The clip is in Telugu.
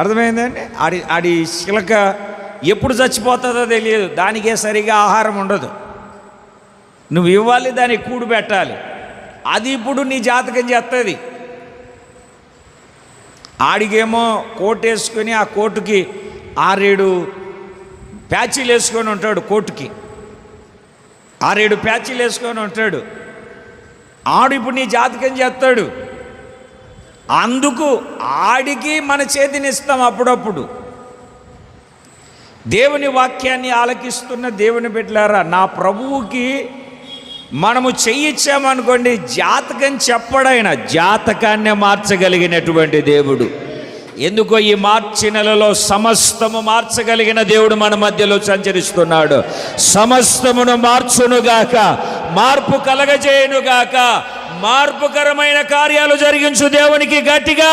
అర్థమైందండి? ఆడి ఆడి శిలక ఎప్పుడు చచ్చిపోతుందో తెలియదు. దానికే సరిగా ఆహారం ఉండదు. నువ్వు ఇవ్వాలి దానికి కూడు పెట్టాలి. అది ఇప్పుడు నీ జాతకం చేస్తుంది ఆడికేమో కోట్ వేసుకొని ఆ కోటుకి ఆరేడు ప్యాచీలు వేసుకొని ఉంటాడు కోటుకి. ఆరేడు ప్యాచీలు వేసుకొని ఉంటాడు. ఆడు ఇప్పుడు నీ జాతకం చేస్తాడు. అందుకు ఆడికి మన చేతిని ఇస్తాం అప్పుడప్పుడు. దేవుని వాక్యాన్ని ఆలకిస్తున్న దేవుని బిడ్డలారా నా ప్రభువుకి మనము చెయ్యిచ్చామనుకోండి జాతకం చెప్పడైన జాతకాన్ని మార్చగలిగినటువంటి దేవుడు. ఎందుకో ఈ మార్చి నెలలో సమస్తము మార్చగలిగిన దేవుడు మన మధ్యలో సంచరిస్తున్నాడు. సమస్తమును మార్చునుగాక మార్పు కలగజేయునుగాక మార్పుకరమైన కార్యాలు జరిగించు దేవునికి గట్టిగా.